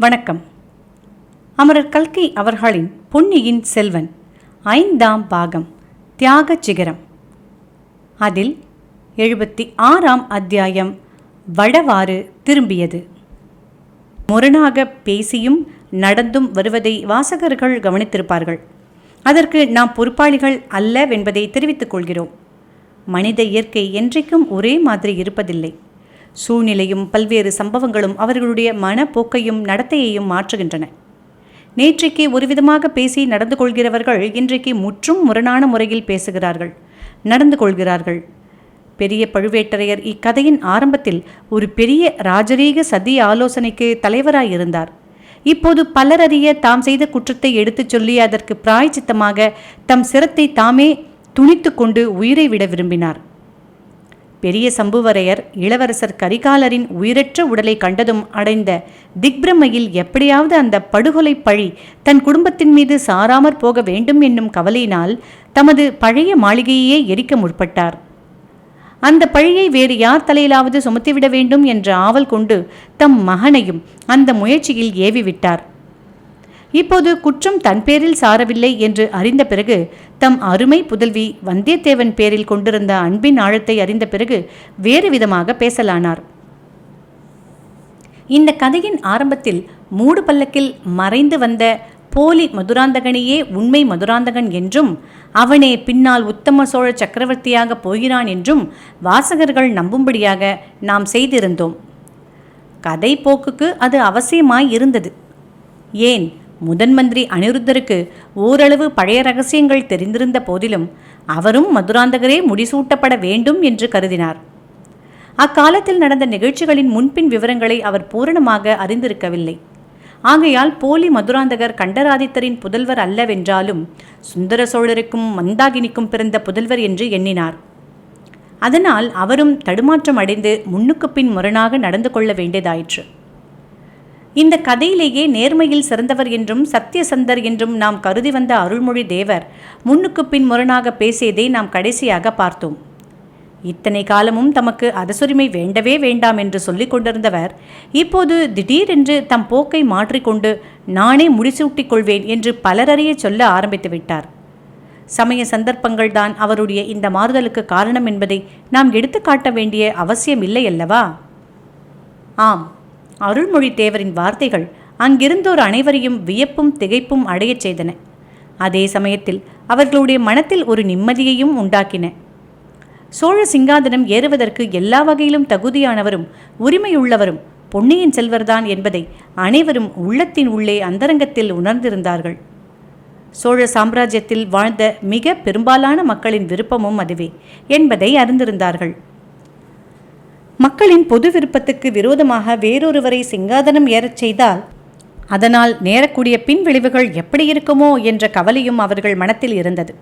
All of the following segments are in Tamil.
வணக்கம். அமரர் கல்கி அவர்களின் பொன்னியின் செல்வன் ஐந்தாம் பாகம் தியாக சிகரம். அதில் எழுபத்தி ஆறாம் அத்தியாயம் வடவாறு திரும்பியது. முரணாக பேசியும் நடந்தும் வருவதை வாசகர்கள் கவனித்திருப்பார்கள். அதற்கு நாம் பொறுப்பாளிகள் அல்லவென்பதை தெரிவித்துக் கொள்கிறோம். மனித இயற்கை என்றைக்கும் ஒரே மாதிரி இருப்பதில்லை. சூழ்நிலையும் பல்வேறு சம்பவங்களும் அவர்களுடைய மனப்போக்கையும் நடத்தையையும் மாற்றுகின்றன. நேற்றைக்கு ஒருவிதமாக பேசி நடந்து கொள்கிறவர்கள் இன்றைக்கு முற்றும் முரணான முறையில் பேசுகிறார்கள் நடந்து கொள்கிறார்கள். பெரிய பழுவேட்டரையர் இக்கதையின் ஆரம்பத்தில் ஒரு பெரிய ராஜரீக சதி ஆலோசனைக்கு தலைவராயிருந்தார் இப்போது பலரறிய தாம் செய்த குற்றத்தை எடுத்துச் சொல்லி அதற்கு பிராய்ச்சித்தமாக தம் சிரத்தை தாமே துணித்து கொண்டு உயிரை விட விரும்பினார். பெரிய சம்புவரையர் இளவரசர் கரிகாலரின் உயிரற்ற உடலை கண்டதும் அடைந்த திக்பிரமையில் எப்படியாவது அந்த படுகொலை பழி தன் குடும்பத்தின் மீது சாராமற் போக வேண்டும் என்னும் கவலையினால் தமது பழைய மாளிகையே எரிக்க முற்பட்டார். அந்த பழியை வேறு யார் தலையிலாவது சுமத்திவிட வேண்டும் என்ற ஆவல் கொண்டு தம் மகனையும் அந்த முயற்சியில் ஏவி விட்டார் இப்போது குற்றம் தன் பேரில் சாரவில்லை என்று அறிந்த பிறகு தம் அருமை புதல்வி வந்தியத்தேவன் பேரில் கொண்டிருந்த அன்பின் ஆழத்தை அறிந்த பிறகு வேறு விதமாக பேசலானார். இந்த கதையின் ஆரம்பத்தில் மூடு பல்லக்கில் மறைந்து வந்த போலி மதுராந்தகனையே உண்மை மதுராந்தகன் என்றும் அவனே பின்னால் உத்தம சோழ சக்கரவர்த்தியாக போகிறான் என்றும் வாசகர்கள் நம்பும்படியாக நாம் செய்திருந்தோம். கதை போக்குக்கு அது அவசியமாய் இருந்தது. ஏன்? முதன் மந்திரி அனிருத்தருக்கு ஓரளவு பழைய ரகசியங்கள் தெரிந்திருந்த போதிலும் அவரும் மதுராந்தகரே முடிசூட்டப்பட வேண்டும் என்று கருதினார். அக்காலத்தில் நடந்த நிகழ்ச்சிகளின் முன்பின் விவரங்களை அவர் பூரணமாக அறிந்திருக்கவில்லை. ஆகையால் போலி மதுராந்தகர் கண்டராதித்தரின் புதல்வர் அல்லவென்றாலும் சுந்தர சோழருக்கும் மந்தாகினிக்கும் பிறந்த புதல்வர் என்று எண்ணினார். அதனால் அவரும் தடுமாற்றம் அடைந்து முன்னுக்கு பின் முரணாக நடந்து கொள்ள வேண்டியதாயிற்று. இந்த கதையிலேயே நேர்மையில் சிறந்தவர் என்றும் சத்தியசந்தர் என்றும் நாம் கருதி வந்த அருள்மொழி தேவர் முன்னுக்கு பின் முரணாக பேசியதை நாம் கடைசியாக பார்த்தோம். இத்தனை காலமும் தமக்கு அரசுரிமை வேண்டவே வேண்டாம் என்று சொல்லிக் கொண்டிருந்தவர் இப்போது திடீரென்று தம் போக்கை மாற்றிக்கொண்டு நானே முடிசூட்டிக் கொள்வேன் என்று பலரறிய சொல்ல ஆரம்பித்து விட்டார். சமய சந்தர்ப்பங்கள் தான் அவருடைய இந்த மாறுதலுக்கு காரணம் என்பதை நாம் எடுத்துக்காட்ட வேண்டிய அவசியம் இல்லை அல்லவா? ஆம். அருள்மொழி தேவரின் வார்த்தைகள் அங்கிருந்தோர் அனைவரையும் வியப்பும் திகைப்பும் அடையச் செய்தன. அதே சமயத்தில் அவர்களுடைய மனத்தில் ஒரு நிம்மதியையும் உண்டாக்கின. சோழ சிங்காதனம் ஏறுவதற்கு எல்லா வகையிலும் தகுதியானவரும் உரிமையுள்ளவரும் பொன்னியின் செல்வர்தான் என்பதை அனைவரும் உள்ளத்தின் உள்ளே அந்தரங்கத்தில் உணர்ந்திருந்தார்கள். சோழ சாம்ராஜ்யத்தில் வாழ்ந்த மிக பெரும்பாலான மக்களின் விருப்பமும் அதுவே என்பதை அறிந்திருந்தார்கள். மக்களின் பொது விருப்பத்துக்கு விரோதமாக வேறொருவரை சிங்காதனம் ஏறச் செய்தால் அதனால் நேரக்கூடிய பின்விளைவுகள் எப்படி இருக்குமோ என்ற கவலையும் அவர்கள் மனத்தில் இருந்தது.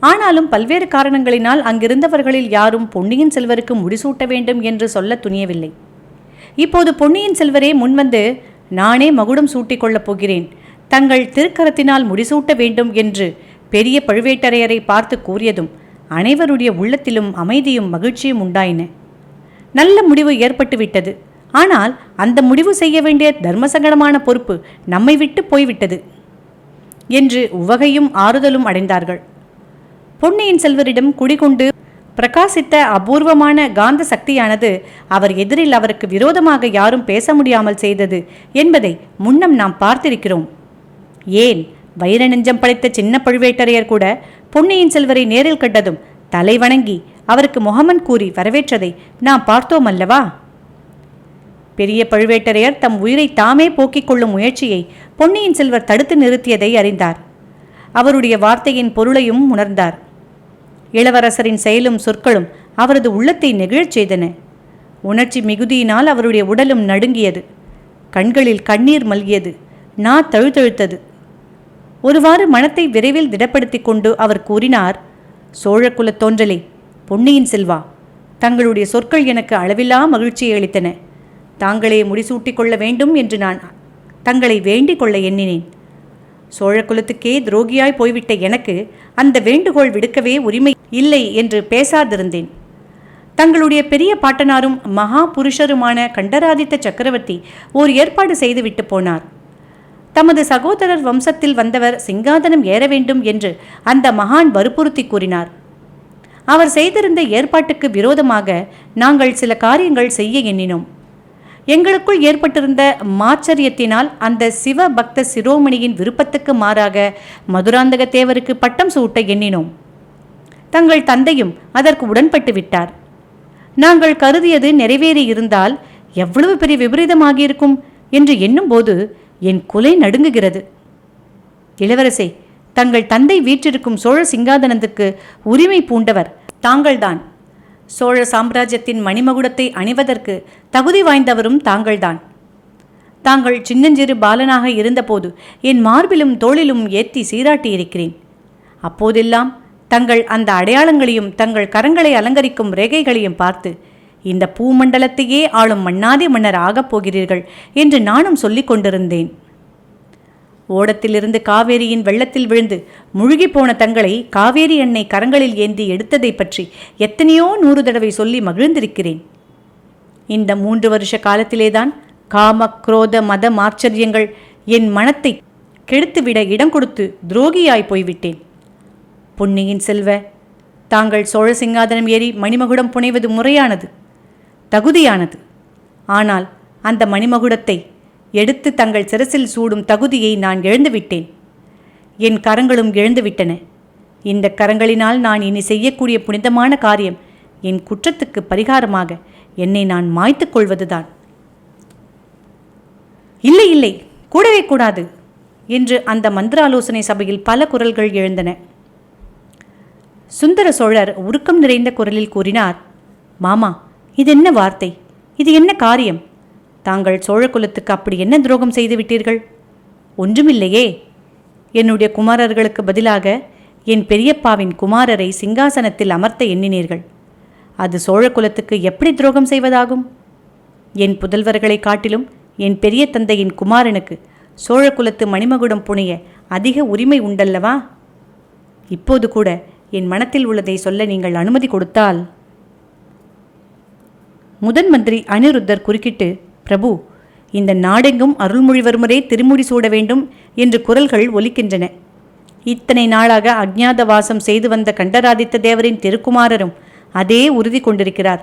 ஆனாலும் பல்வேறு காரணங்களினால் அங்கிருந்தவர்களில் யாரும் பொன்னியின் செல்வருக்கு முடிசூட்ட வேண்டும் என்று சொல்ல துணியவில்லை. இப்போது பொன்னியின் செல்வரே முன்வந்து நானே மகுடம் சூட்டிக் கொள்ளப் போகிறேன். தங்கள் திருக்கரத்தினால் முடிசூட்ட வேண்டும் என்று பெரிய பழுவேட்டரையரை பார்த்து கூறியதும் அனைவருடைய உள்ளத்திலும் அமைதியும் மகிழ்ச்சியும் உண்டாயின. நல்ல முடிவு ஏற்பட்டுவிட்டது. ஆனால் அந்த முடிவு செய்ய வேண்டிய தர்மசங்கடமான பொறுப்பு நம்மை விட்டு போய்விட்டது என்று உவகையும் ஆறுதலும் அடைந்தார்கள். பொன்னியின் செல்வரிடம் குடிகொண்டு பிரகாசித்த அபூர்வமான காந்த சக்தியானது அவர் எதிரில் அவருக்கு விரோதமாக யாரும் பேச முடியாமல் செய்தது என்பதை முன்னம் நாம் பார்த்திருக்கிறோம். ஏன்? வைர நெஞ்சம் படைத்த சின்ன பழுவேட்டரையர் கூட பொன்னியின் செல்வரை நேரில் கண்டதும் தலை வணங்கி அவருக்கு முகமன் கூறி வரவேற்றதை நாம் பார்த்தோம் அல்லவா? பெரிய பழுவேட்டரையர் தம் உயிரை தாமே போக்கிக் கொள்ளும் முயற்சியை பொன்னியின் செல்வர் தடுத்து நிறுத்தியதை அறிந்தார். அவருடைய வார்த்தையின் பொருளையும் உணர்ந்தார். இளவரசரின் செயலும் சொற்களும் அவரது உள்ளத்தை நெகிழச் செய்தன. உணர்ச்சி மிகுதியினால் அவருடைய உடலும் நடுங்கியது. கண்களில் கண்ணீர் மல்கியது. நா தழுத்தழுத்தது ஒருவாறு மனத்தை விரைவில் திடப்படுத்திக் கொண்டு அவர் கூறினார் சோழக்குலத் தோன்றலே பொன்னியின் செல்வா தங்களுடைய சொற்கள் எனக்கு அளவில்லா மகிழ்ச்சியை அளித்தன. தாங்களே முடிசூட்டிக் கொள்ள வேண்டும் என்று நான் தங்களை வேண்டிக் கொள்ள எண்ணினேன். சோழகுலத்துக்கே துரோகியாய் போய்விட்ட எனக்கு அந்த வேண்டுகோள் விடுக்கவே உரிமை இல்லை என்று பேசாதிருந்தேன். தங்களுடைய பெரிய பாட்டனாரும் மகா புருஷருமான கண்டராதித்த சக்கரவர்த்தி ஓர் ஏற்பாடு செய்துவிட்டு போனார். தமது சகோதரர் வம்சத்தில் வந்தவர் சிங்காதனம் ஏற வேண்டும் என்று அந்த மகான் வற்புறுத்தி கூறினார். அவர் செய்திருந்த ஏற்பாட்டுக்கு விரோதமாக நாங்கள் சில காரியங்கள் செய்ய எண்ணினோம். எங்களுக்குள் ஏற்பட்டிருந்த மாச்சரியத்தினால் அந்த சிவ பக்த சிரோமணியின் விருப்பத்துக்கு மாறாக மதுராந்தக தேவருக்கு பட்டம் சூட்ட எண்ணினோம். தங்கள் தந்தையும் அதற்கு உடன்பட்டு விட்டார். நாங்கள் கருதியது நிறைவேறி இருந்தால் எவ்வளவு பெரிய விபரீதமாகியிருக்கும் என்று எண்ணும்போது என் குலை நடுங்குகிறது. இளவரசே தங்கள் தந்தை வீற்றிருக்கும் சோழ சிங்காதனத்துக்கு உரிமை பூண்டவர் தாங்கள்தான். சோழ சாம்ராஜ்யத்தின் மணிமகுடத்தை அணிவதற்கு தகுதி வாய்ந்தவரும் தாங்கள்தான். தாங்கள் சின்னஞ்சிறு பாலனாக இருந்தபோது என் மார்பிலும் தோளிலும் ஏத்தி சீராட்டியிருக்கிறேன். அப்போதெல்லாம் தங்கள் அந்த அடையாளங்களையும் தங்கள் கரங்களை அலங்கரிக்கும் ரேகைகளையும் பார்த்து இந்த பூமண்டலத்தையே ஆளும் மன்னாதி மன்னர் ஆகப் போகிறீர்கள் என்று நானும் சொல்லிக் கொண்டிருந்தேன். ஓடத்திலிருந்து காவேரியின் வெள்ளத்தில் விழுந்து முழுகி போன தங்களை காவேரி எண்ணெய் கரங்களில் ஏந்தி எடுத்ததை பற்றி எத்தனையோ நூறு தடவை சொல்லி மகிழ்ந்திருக்கிறேன். இந்த மூன்று வருஷ காலத்திலேதான் காம குரோத மத மாச்சரியங்கள் என் மனத்தை கெடுத்துவிட இடம் கொடுத்து துரோகியாய் போய்விட்டேன். பொன்னியின் செல்வ தாங்கள் சோழ சிங்காதனம் ஏறி மணிமகுடம் புனைவது முறையானது தகுதியானது. ஆனால் அந்த மணிமகுடத்தை எடுத்து தங்கள் சிரசில் சூடும் தகுதியை நான் இழந்துவிட்டேன். என் கரங்களும் இழந்துவிட்டன. இந்த கரங்களினால் நான் இனி செய்யக்கூடிய புனிதமான காரியம் என் குற்றத்துக்கு பரிகாரமாக என்னை நான் மாய்த்துக் கொள்வதுதான். இல்லை இல்லை கூடவே கூடாது என்று அந்த மந்திராலோசனை சபையில் பல குரல்கள் எழுந்தன. சுந்தர சோழர் உருக்கம் நிறைந்த குரலில் கூறினார் மாமா இது என்ன வார்த்தை? இது என்ன காரியம்? தாங்கள் சோழ குலத்துக்கு அப்படி என்ன துரோகம் செய்து விட்டீர்கள்? ஒன்றுமில்லையே. என்னுடைய குமாரர்களுக்கு பதிலாக என் பெரியப்பாவின் குமாரரை சிங்காசனத்தில் அமர்த்த எண்ணினீர்கள். அது சோழ குலத்துக்கு எப்படி துரோகம் செய்வதாகும்? என் புதல்வர்களை காட்டிலும் என் பெரிய தந்தையின் குமாரனுக்கு சோழ குலத்து மணிமகுடம் புனைய அதிக உரிமை உண்டல்லவா? இப்போது கூட என் மனத்தில் உள்ளதை சொல்ல நீங்கள் அனுமதி கொடுத்தால்? முதன் மந்திரி அனிருத்தர் குறுக்கிட்டு பிரபு இந்த நாடெங்கும் அருள்மொழிவர்மரே திருமுடி சூட வேண்டும் என்று குரல்கள் ஒலிக்கின்றன. இத்தனை நாளாக அஜ்ஞாத வாசம் செய்து வந்த கண்டராதித்த தேவரின் திருக்குமாரரும் அதே உறுதி கொண்டிருக்கிறார்.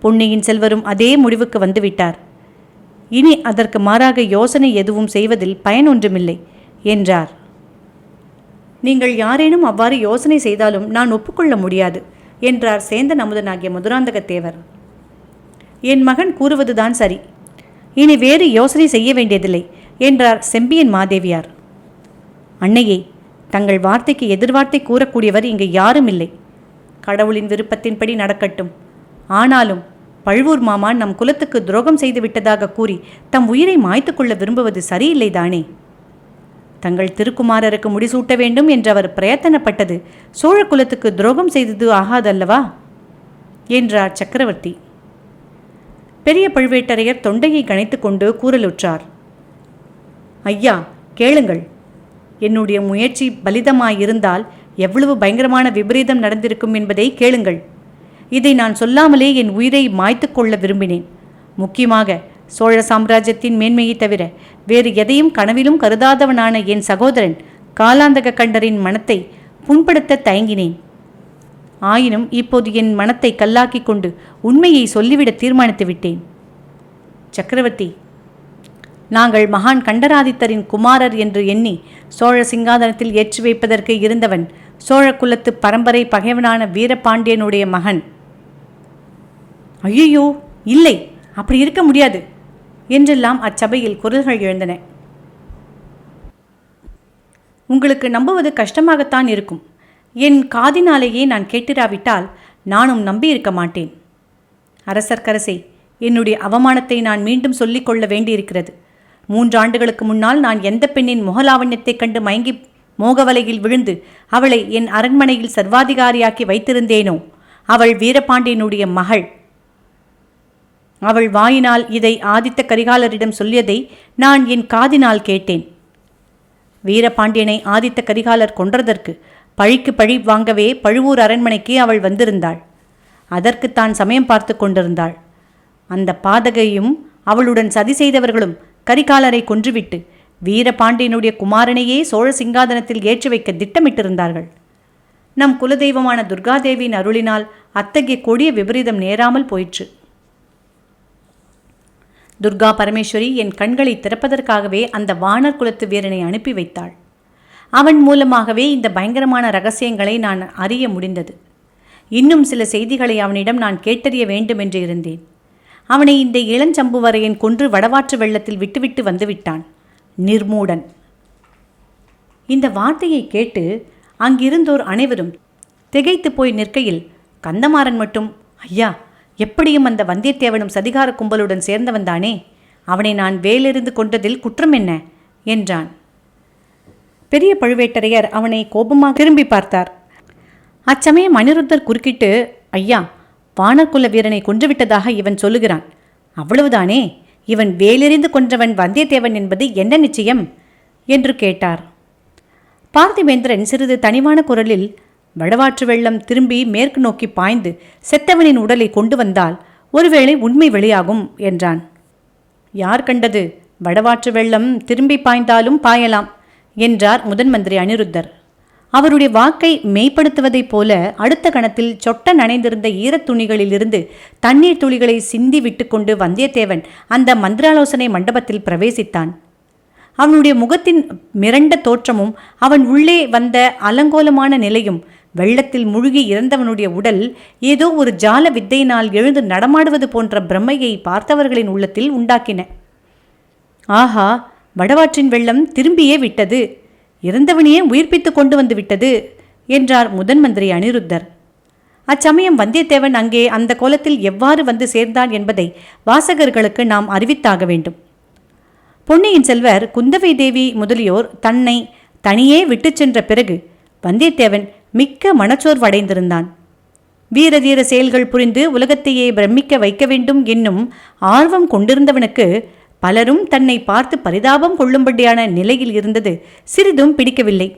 பொன்னியின் செல்வரும் அதே முடிவுக்கு வந்துவிட்டார். இனி அதற்கு மாறாக யோசனை எதுவும் செய்வதில் பயன் ஒன்றுமில்லை என்றார். நீங்கள் யாரேனும் அவ்வாறு யோசனை செய்தாலும் நான் ஒப்புக்கொள்ள முடியாது என்றார் சேந்தன் அமுதனாகிய மதுராந்தக தேவர் என் மகன் கூறுவதுதான் சரி. இனி வேறு யோசனை செய்ய வேண்டியதில்லை என்றார் செம்பியன் மாதேவியார். அன்னையே தங்கள் வார்த்தைக்கு எதிர்வார்த்தை கூறக்கூடியவர் இங்கு யாரும் இல்லை. கடவுளின் விருப்பத்தின்படி நடக்கட்டும். ஆனாலும் பழுவூர் மாமான் நம் குலத்துக்கு துரோகம் செய்து விட்டதாக கூறி தம் உயிரை மாய்த்து கொள்ள விரும்புவது சரியில்லைதானே தங்கள் திருக்குமாரருக்கு முடிசூட்ட வேண்டும் என்று அவர் பிரயத்தனப்பட்டது சோழ குலத்துக்கு துரோகம் செய்தது ஆகாதல்லவா? என்றார் சக்கரவர்த்தி. பெரிய பழுவேட்டரையர் தொண்டையை கணைத்துக்கொண்டு கூறலுற்றார். ஐயா கேளுங்கள். என்னுடைய முயற்சி பலிதமாயிருந்தால் எவ்வளவு பயங்கரமான விபரீதம் நடந்திருக்கும் என்பதை கேளுங்கள். இதை நான் சொல்லாமலே என் உயிரை மாய்த்து கொள்ள விரும்பினேன். முக்கியமாக சோழ சாம்ராஜ்யத்தின் மேன்மையை தவிர வேறு எதையும் கனவிலும் கருதாதவனான என் சகோதரன் காலாந்தக கண்டரின் மனத்தை புண்படுத்த தயங்கினேன். ஆயினும் இப்போது என் மனத்தை கல்லாக்கிக் கொண்டு உண்மையை சொல்லிவிட தீர்மானித்து விட்டேன். சக்கரவர்த்தி நாங்கள் மகான் கண்டராதித்தரின் குமாரர் என்று எண்ணி சோழ சிங்காதனத்தில் ஏற்றி வைப்பதற்கு இருந்தவன் சோழ குலத்து பரம்பரை பகைவனான வீரபாண்டியனுடைய மகன். ஐயோ இல்லை அப்படி இருக்க முடியாது என்றெல்லாம் அச்சபையில் குரல்கள் எழுந்தன. உங்களுக்கு நம்புவது கஷ்டமாகத்தான் இருக்கும். என் காதினாலேயே நான் கேட்டிராவிட்டால் நானும் நம்பியிருக்க மாட்டேன். அரசர்க்கரசே என்னுடைய அவமானத்தை நான் மீண்டும் சொல்லிக் கொள்ள வேண்டியிருக்கிறது. மூன்றாண்டுகளுக்கு முன்னால் நான் எந்த பெண்ணின் முகலாவண்யத்தைக் கண்டு மயங்கி மோகவலையில் விழுந்து அவளை என் அரண்மனையில் சர்வாதிகாரியாக்கி வைத்திருந்தேனோ? அவள் வீரபாண்டியனுடைய மகள். அவள் வாயினால் இதை ஆதித்த கரிகாலரிடம் சொல்லியதை நான் என் காதினால் கேட்டேன். வீரபாண்டியனை ஆதித்த கரிகாலர் கொன்றதற்கு பழிக்கு பழி வாங்கவே பழுவூர் அரண்மனைக்கு அவள் வந்திருந்தாள். அதற்கு தான் சமயம் பார்த்து கொண்டிருந்தாள். அந்த பாதகையும் அவளுடன் சதி செய்தவர்களும் கரிகாலரை கொன்றுவிட்டு வீரபாண்டியனுடைய குமாரனையே சோழ சிங்காதனத்தில் ஏற்றி வைக்க திட்டமிட்டிருந்தார்கள். நம் குலதெய்வமான துர்காதேவியின் அருளினால் அத்தகைய கொடிய விபரீதம் நேராமல் போயிற்று. துர்கா பரமேஸ்வரி என் கண்களை திறப்பதற்காகவே அந்த வானர் குலத்து வீரனை அனுப்பி வைத்தாள். அவன் மூலமாகவே இந்த பயங்கரமான ரகசியங்களை நான் அறிய முடிந்தது. இன்னும் சில செய்திகளை அவனிடம் நான் கேட்டறிய வேண்டும் என்று இருந்தேன். அவனை இந்த இளஞ்சம்புவரையன் கொன்று வடவாற்று வெள்ளத்தில் விட்டுவிட்டு வந்துவிட்டான். நிர்மூடன். இந்த வார்த்தையை கேட்டு அங்கிருந்தோர் அனைவரும் திகைத்து போய் நிற்கையில் கந்தமாறன் மட்டும் ஐயா எப்படியும் அந்த வந்தியத்தேவனும் சதிகார கும்பலுடன் சேர்ந்தவன்தானே அவனை நான் வேலிருந்து கொண்டதில் குற்றம் என்ன? என்றான். பெரிய பழுவேட்டரையர் அவனை கோபமாக திரும்பி பார்த்தார். அச்சமயம் அனிருத்தர் குறுக்கிட்டு ஐயா வானர்குல வீரனை கொன்றுவிட்டதாக இவன் சொல்லுகிறான். அவ்வளவுதானே? இவன் வேலெறிந்து கொன்றவன் வந்தியத்தேவன் என்பது என்ன நிச்சயம்? என்று கேட்டார். பார்த்திவேந்திரன் சிறிது தனிவான குரலில் வடவாற்று வெள்ளம் திரும்பி மேற்கு நோக்கி பாய்ந்து செத்தவனின் உடலை கொண்டு வந்தால் ஒருவேளை உண்மை வெளியாகும் என்றான். யார் கண்டது? வடவாற்று வெள்ளம் திரும்பி பாய்ந்தாலும் பாயலாம். என்றார் முதன் மந்திரி அனிருத்தர். அவருடைய வாக்கை மெய்ப்படுத்துவதைப் போல அடுத்த கணத்தில் சொட்ட நனைந்திருந்த ஈரத் துணிகளிலிருந்து தண்ணீர் துளிகளை சிந்தி விட்டுக்கொண்டு வந்தியத்தேவன் அந்த மந்திராலோசனை மண்டபத்தில் பிரவேசித்தான். அவனுடைய முகத்தின் மிரண்ட தோற்றமும் அவன் உள்ளே வந்த அலங்கோலமான நிலையும் வெள்ளத்தில் முழுகி இறந்தவனுடைய உடல் ஏதோ ஒரு ஜால வித்தையினால் எழுந்து நடமாடுவது போன்ற பிரம்மையை பார்த்தவர்களின் உள்ளத்தில் உண்டாக்கின. ஆஹா! வடவாற்றின் வெள்ளம் திரும்பியே விட்டது. இறந்தவனையே உயிர்ப்பித்து கொண்டு வந்து விட்டது என்றார் முதன் மந்திரி அனிருத்தர். அச்சமயம் வந்தியத்தேவன் அங்கே அந்த கோலத்தில் எவ்வாறு வந்து சேர்ந்தான் என்பதை வாசகர்களுக்கு நாம் அறிவித்தாக வேண்டும். பொன்னியின் செல்வர் குந்தவை தேவி முதலியோர் தன்னை தனியே விட்டுச் சென்ற பிறகு வந்தியத்தேவன் மிக்க மனச்சோர்வடைந்திருந்தான் வீரதீர செயல்கள் புரிந்து உலகத்தையே பிரமிக்க வைக்க வேண்டும் என்னும் ஆர்வம் கொண்டிருந்தவனுக்கு பலரும் தன்னை பார்த்து பரிதாபம் கொள்ளும்படியான நிலையில் இருந்தது. சிறிதும் பிடிக்கவில்லை.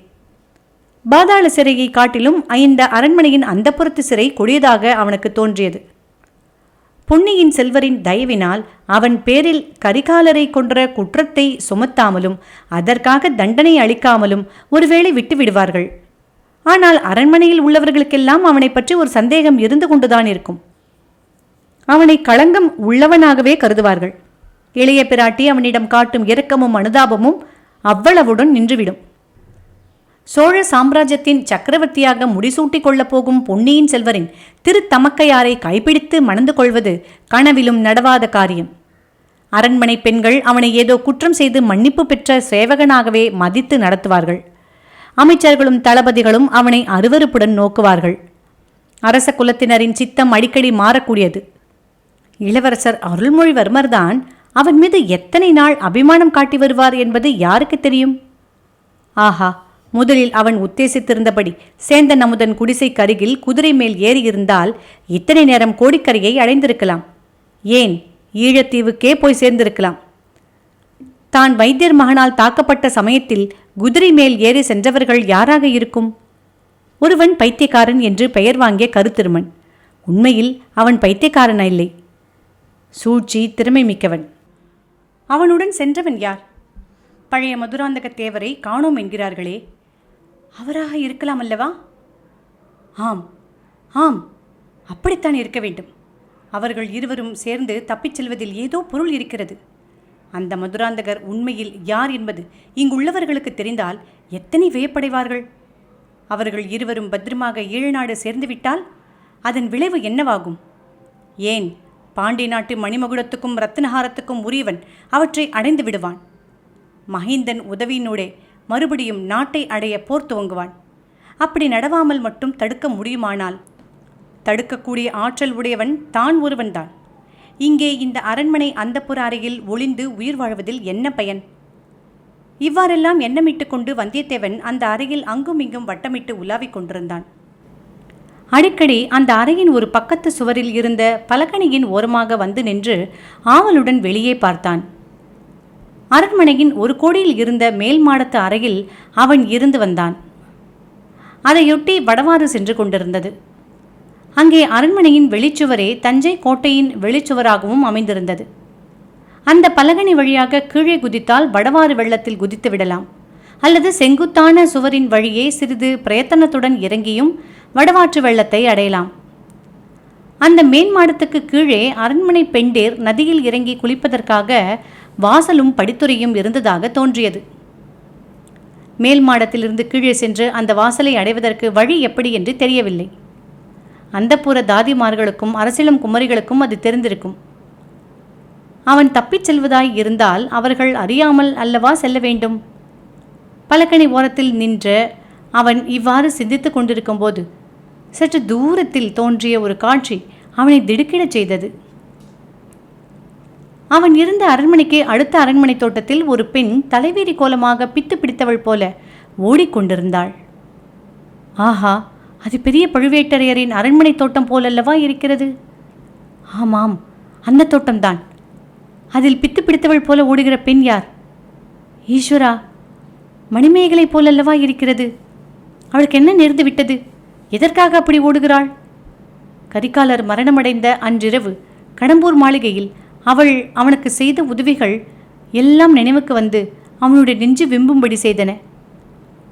பாதாள சிறையை காட்டிலும் இந்த அரண்மனையின் அந்தப்புறத்து சிறை கொடியதாக அவனுக்கு தோன்றியது. பொன்னியின் செல்வரின் தயவினால் அவன் பேரில் கரிகாலரை கொன்ற குற்றத்தை சுமத்தாமலும் அதற்காக தண்டனை அளிக்காமலும் ஒருவேளை விட்டு விடுவார்கள் ஆனால் அரண்மனையில் உள்ளவர்களுக்கெல்லாம் அவனை பற்றி ஒரு சந்தேகம் இருந்து கொண்டுதான் இருக்கும். அவனை களங்கம் உள்ளவனாகவே கருதுவார்கள். இளைய பிராட்டி அவனிடம் காட்டும் இரக்கமும் அனுதாபமும் அவ்வளவுடன் நின்றுவிடும். சோழ சாம்ராஜ்யத்தின் சக்கரவர்த்தியாக முடிசூட்டிக் கொள்ளப் போகும் பொன்னியின் செல்வரின் திருத்தமக்கையாரை கைப்பிடித்து மணந்து கொள்வது கனவிலும் நடவாத காரியம். அரண்மனை பெண்கள் அவனை ஏதோ குற்றம் செய்து மன்னிப்பு பெற்ற சேவகனாகவே மதித்து நடத்துவார்கள். அமைச்சர்களும் தளபதிகளும் அவனை அருவருப்புடன் நோக்குவார்கள். அரச குலத்தினரின் சித்தம் அடிக்கடி மாறக்கூடியது. இளவரசர் அருள்மொழிவர்மர்தான் அவன் மீது எத்தனை நாள் அபிமானம் காட்டி வருவார் என்பது யாருக்கு தெரியும்? ஆஹா முதலில் அவன் உத்தேசித்திருந்தபடி சேந்தன் அமுதன் குடிசைக்கு அருகில் குதிரை மேல் ஏறியிருந்தால் இத்தனை நேரம் கோடிக்கரையை அடைந்திருக்கலாம். ஏன்? ஈழத்தீவுக்கே போய் சேர்ந்திருக்கலாம். தான் வைத்தியர் மகனால் தாக்கப்பட்ட சமயத்தில் குதிரை மேல் ஏறி சென்றவர்கள் யாராக இருக்கும்? ஒருவன் பைத்தியக்காரன் என்று பெயர் வாங்கிய கருத்திருமன். உண்மையில் அவன் பைத்தியக்காரன் இல்லை. சூழ்ச்சி திறமை மிக்கவன். அவனுடன் சென்றவன் யார்? பழைய மதுராந்தக தேவரை காணோம் என்கிறார்களே. அவராக இருக்கலாம் அல்லவா? ஆம் ஆம் அப்படித்தான் இருக்க வேண்டும். அவர்கள் இருவரும் சேர்ந்து தப்பிச் செல்வதில் ஏதோ பொருள் இருக்கிறது. அந்த மதுராந்தகர் உண்மையில் யார் என்பது இங்குள்ளவர்களுக்கு தெரிந்தால் எத்தனை வியப்படைவார்கள்? அவர்கள் இருவரும் பத்திரமாக ஈழநாடு சேர்ந்துவிட்டால் அதன் விளைவு என்னவாகும்? ஏன் பாண்டி நாட்டு மணிமகுடத்துக்கும் ரத்னஹாரத்துக்கும் உரியவன் அவற்றை அடைந்து விடுவான். மஹிந்தன் உதவியினூடே மறுபடியும் நாட்டை அடைய போர் துவங்குவான். அப்படி நடவாமல் மட்டும் தடுக்க முடியுமானால்? தடுக்கக்கூடிய ஆற்றல் உடையவன் தான் ஒருவன்தான். இங்கே இந்த அரண்மனை அந்தப்புற அறையில் ஒளிந்து உயிர் வாழ்வதில் என்ன பயன்? இவ்வாறெல்லாம் எண்ணமிட்டு கொண்டு வந்தியத்தேவன் அந்த அறையில் அங்கும் இங்கும் வட்டமிட்டு உலாவிக் கொண்டிருந்தான். அடிக்கடி அந்த அறையின் ஒரு பக்கத்து சுவரில் இருந்த பலகணியின் ஓரமாக வந்து நின்று ஆவலுடன் வெளியே பார்த்தான். அரண்மனையின் ஒரு கோடியில் இருந்த மேல் மாடத்து அறையில் அவன் இருந்து வந்தான். அதையொட்டி வடவாறு சென்று கொண்டிருந்தது. அங்கே அரண்மனையின் வெளிச்சுவரே தஞ்சை கோட்டையின் வெளிச்சுவராகவும் அமைந்திருந்தது. அந்த பலகனி வழியாக கீழே குதித்தால் வடவாறு வெள்ளத்தில் குதித்து விடலாம். அல்லது செங்குத்தான சுவரின் வழியே சிறிது பிரயத்தனத்துடன் இறங்கியும் வடவாற்று வெள்ளத்தை அடையலாம். அந்த மேன்மாடத்துக்கு கீழே அரண்மனை பெண்டேர் நதியில் இறங்கி குளிப்பதற்காக வாசலும் படித்துறையும் இருந்ததாக தோன்றியது. மேல் மாடத்திலிருந்து கீழே சென்று அந்த வாசலை அடைவதற்கு வழி எப்படி என்று தெரியவில்லை. அந்தப்புற தாதிமார்களுக்கும் அரசியலும் குமரிகளுக்கும் அது தெரிந்திருக்கும். அவன் தப்பிச் செல்வதாய் இருந்தால் அவர்கள் அறியாமல் அல்லவா செல்ல வேண்டும்? பலகணி ஓரத்தில் நின்ற அவன் இவ்வாறு சிந்தித்துக் கொண்டிருக்கும்போது சற்று தூரத்தில் தோன்றிய ஒரு காட்சி அவனை திடுக்கிடச் செய்தது. அவன் இருந்த அரண்மனைக்கு அடுத்த அரண்மனை தோட்டத்தில் ஒரு பெண் தலைவேரி கோலமாக பித்து பிடித்தவள் போல ஓடிக்கொண்டிருந்தாள். ஆஹா அது பெரிய பழுவேட்டரையரின் அரண்மனை தோட்டம் போலல்லவா இருக்கிறது? ஆமாம் அந்த தோட்டம்தான். அதில் பித்து பிடித்தவள் போல ஓடுகிற பெண் யார்? ஈஸ்வரா மணிமேகலை போலல்லவா இருக்கிறது? அவளுக்கு என்ன நேர்ந்து விட்டது? எதற்காக அப்படி ஓடுகிறாள்? கரிகாலர் மரணமடைந்த அன்றிரவு கடம்பூர் மாளிகையில் அவள் அவனுக்கு செய்த உதவிகள் எல்லாம் நினைவுக்கு வந்து அவனுடைய நெஞ்சு விம்பும்படி செய்தன.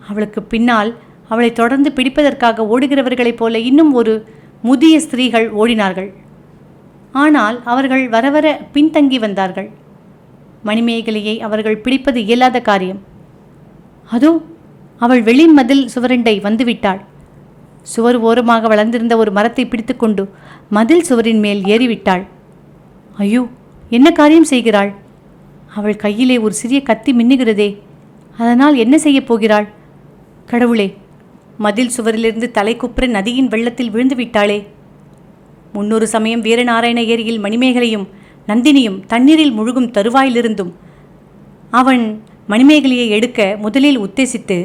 அவளுக்கு பின்னால் அவளை தொடர்ந்து பிடிப்பதற்காக ஓடுகிறவர்களைப் போல இன்னும் ஒரு முதிய ஸ்திரீகள் ஓடினார்கள். ஆனால் அவர்கள் வரவர பின்தங்கி வந்தார்கள். மணிமேகலையை அவர்கள் பிடிப்பது இயலாத காரியம். அதோ அவள் வெளி மதில் சுவரண்டை வந்துவிட்டாள். சுவர் ஓரமாக வளர்ந்திருந்த ஒரு மரத்தை பிடித்துக்கொண்டு மதில் சுவரின் மேல் ஏறிவிட்டாள். ஐயோ என்ன காரியம் செய்கிறாள்? அவள் கையிலே ஒரு சிறிய கத்தி மின்னுகிறதே அதனால் என்ன செய்யப் போகிறாள்? கடவுளே மதில் சுவரிலிருந்து தலை குப்புற நதியின் வெள்ளத்தில் விழுந்து விட்டாளே முன்னொரு சமயம் வீரநாராயண ஏரியில் மணிமேகலையும் நந்தினியும் தண்ணீரில் முழுகும் தருவாயிலிருந்தும் அவன் மணிமேகலையை எடுக்க முதலில் உத்தேசித்து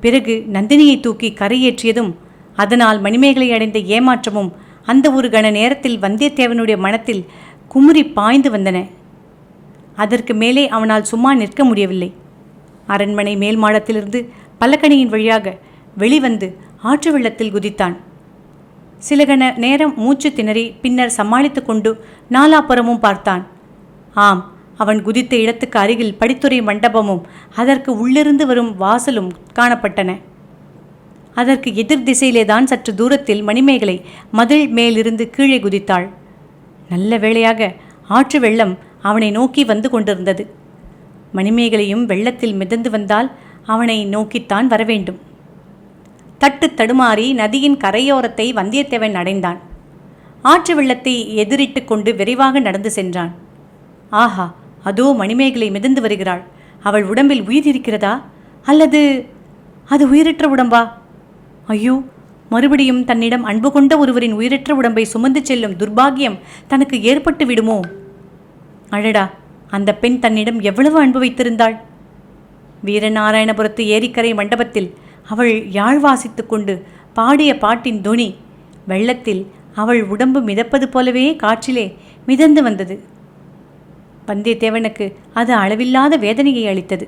பிறகு நந்தினியை தூக்கி கரையேற்றியதும் அதனால் மணிமேகலை அடைந்த ஏமாற்றமும் அந்த ஒரு கண நேரத்தில் வந்தியத்தேவனுடைய மனத்தில் குமுறி பாய்ந்து வந்தன. அதற்கு மேலே அவனால் சும்மா நிற்க முடியவில்லை. அரண்மனை மேல் மாடத்திலிருந்து பல்லக்கணியின் வழியாக வெளிவந்து ஆற்று வெள்ளத்தில் குதித்தான். சில கண நேரம் மூச்சு திணறி பின்னர் சமாளித்து கொண்டு நாலாப்புறமும் பார்த்தான். ஆம் அவன் குதித்த இடத்துக்கு அருகில் படித்துறை மண்டபமும் அதற்கு உள்ளிருந்து வரும் வாசலும் காணப்பட்டன. அதற்கு எதிர் திசையிலே தான் சற்று தூரத்தில் மணிமேகலை மதில் மேலிருந்து கீழே குதித்தாள். நல்ல வேளையாக ஆற்று வெள்ளம் அவனை நோக்கி வந்து கொண்டிருந்தது. மணிமேகலையும் வெள்ளத்தில் மிதந்து வந்தால் அவனை நோக்கித்தான் வரவேண்டும் தட்டு தடுமாறி நதியின் கரையோரத்தை வந்தியத்தேவன் அடைந்தான். ஆற்று வெள்ளத்தை எதிரிட்டு கொண்டு விரைவாக நடந்து சென்றான். ஆஹா அதோ மணிமேகலை மிதந்து வருகிறாள். அவள் உடம்பில் உயிர் இருக்கிறதா அல்லது அது உயிரற்ற உடம்பா? ஐயோ மறுபடியும் தன்னிடம் அன்பு கொண்ட ஒருவரின் உயிரற்ற உடம்பை சுமந்து செல்லும் துர்பாகியம் தனக்கு ஏற்பட்டு விடுமோ? அழடா அந்த பெண் தன்னிடம் எவ்வளவு அன்பு வைத்திருந்தாள்? வீரநாராயணபுரத்து ஏரிக்கரை மண்டபத்தில் அவள் யாழ் வாசித்து கொண்டு பாடிய பாட்டின் துணி வெள்ளத்தில் அவள் உடம்பு மிதப்பது போலவே காற்றிலே மிதந்து வந்தது. வந்தியத்தேவனுக்கு அது அளவில்லாத வேதனையை அளித்தது.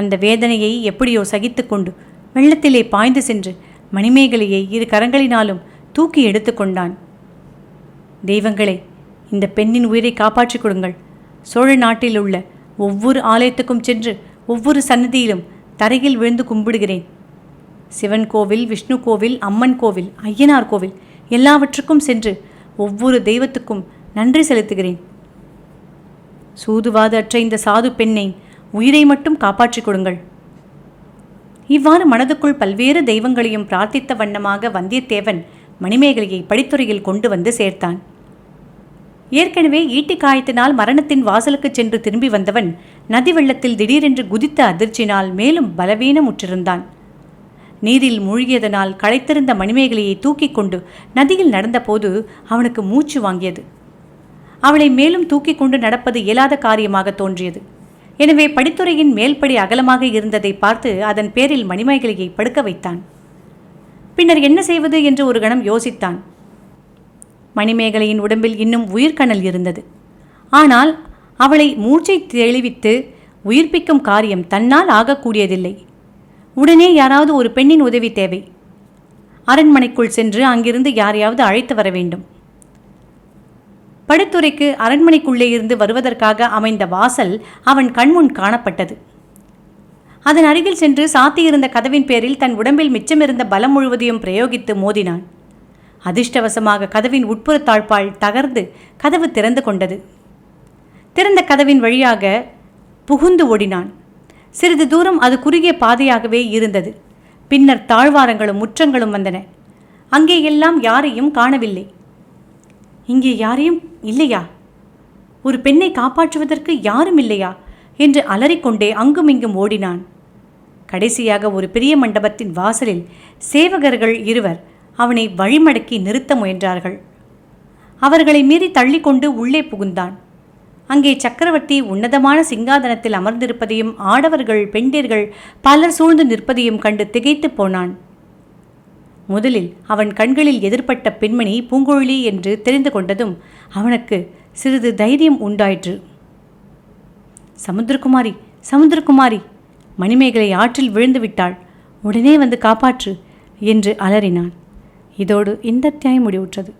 அந்த வேதனையை எப்படியோ சகித்துக்கொண்டு வெள்ளத்திலே பாய்ந்து சென்று மணிமேகலையை இரு கரங்களினாலும் தூக்கி எடுத்துக்கொண்டான் தெய்வங்களே இந்த பெண்ணின் உயிரை காப்பாற்றிக் கொடுங்கள். சோழ நாட்டில் உள்ள ஒவ்வொரு ஆலயத்துக்கும் சென்று ஒவ்வொரு சன்னதியிலும் தரையில் விழுந்து கும்பிடுகிறேன். சிவன் கோவில் விஷ்ணு கோவில் அம்மன் கோவில் ஐயனார் கோவில் எல்லாவற்றுக்கும் சென்று ஒவ்வொரு தெய்வத்துக்கும் நன்றி செலுத்துகிறேன். சூதுவாது அற்ற இந்த சாது பெண்ணை உயிரை மட்டும் காப்பாற்றிக் கொடுங்கள். இவ்வாறு மனதுக்குள் பல்வேறு தெய்வங்களையும் பிரார்த்தித்த வண்ணமாக வந்தியத்தேவன் மணிமேகலையை படித்துறையில் கொண்டு வந்து சேர்த்தான். ஏற்கனவே ஈட்டி காயத்தினால் மரணத்தின் வாசலுக்கு சென்று திரும்பி வந்தவன் நதி வெள்ளத்தில் திடீரென்று குதித்த அதிர்ச்சினால் மேலும் பலவீனமுற்றிருந்தான். நீரில் மூழ்கியதனால் களைத்திருந்த மணிமேகலையை தூக்கிக் கொண்டு நதியில் நடந்தபோது அவனுக்கு மூச்சு வாங்கியது. அவளை மேலும் தூக்கிக் கொண்டு நடப்பது இயலாத காரியமாக தோன்றியது. எனவே படித்துறையின் மேல்படி அகலமாக இருந்ததை பார்த்து அதன் பேரில் மணிமேகலையை படுக்க வைத்தான். பின்னர் என்ன செய்வது என்று ஒரு கணம் யோசித்தான். மணிமேகலையின் உடம்பில் இன்னும் உயிர்க்கணல் இருந்தது. ஆனால் அவளை மூச்சை தெளிவித்து உயிர்ப்பிக்கும் காரியம் தன்னால் ஆகக்கூடியதில்லை. உடனே யாராவது ஒரு பெண்ணின் உதவி தேவை. அரண்மனைக்குள் சென்று அங்கிருந்து யாரையாவது அழைத்து வர வேண்டும். படுத்துறைக்கு அரண்மனைக்குள்ளே இருந்து வருவதற்காக அமைந்த வாசல் அவன் கண்முன் காணப்பட்டது. அதன் அருகில் சென்று சாத்தியிருந்த கதவின் பேரில் தன் உடம்பில் மிச்சமிருந்த பலம் முழுவதையும் பிரயோகித்து மோதினான். அதிர்ஷ்டவசமாக கதவின் உட்புற தாழ்பால் தகர்ந்து கதவு திறந்து கொண்டது. திறந்த கதவின் வழியாக புகுந்து ஓடினான். சிறிது தூரம் அது குறுகிய பாதையாகவே இருந்தது. பின்னர் தாழ்வாரங்களும் முற்றங்களும் வந்தன. அங்கே எல்லாம் யாரையும் காணவில்லை. இங்கே யாரையும் இல்லையா? ஒரு பெண்ணை காப்பாற்றுவதற்கு யாரும் இல்லையா? என்று அலறிக்கொண்டே அங்குமிங்கும் ஓடினான். கடைசியாக ஒரு பெரிய மண்டபத்தின் வாசலில் சேவகர்கள் இருவர் அவனை வழிமடக்கி நிறுத்த முயன்றார்கள். அவர்களை மீறி தள்ளிக்கொண்டு உள்ளே புகுந்தான். அங்கே சக்கரவர்த்தி உன்னதமான சிங்காதனத்தில் அமர்ந்திருப்பதையும் ஆடவர்கள் பெண்டிர்கள் பலர் சூழ்ந்து நிற்பதையும் கண்டு திகைத்து போனான். முதலில் அவன் கண்களில் எதிர்பட்ட பெண்மணி பூங்குழலி என்று தெரிந்து கொண்டதும் அவனுக்கு சிறிது தைரியம் உண்டாயிற்று. சமுத்திரகுமாரி சமுத்திரகுமாரி மணிமேகலை ஆற்றில் விழுந்து விட்டாள். உடனே வந்து காப்பாற்று என்று அலறினான். இதோடு இந்த அத்தியாயம் முடிவுற்றது.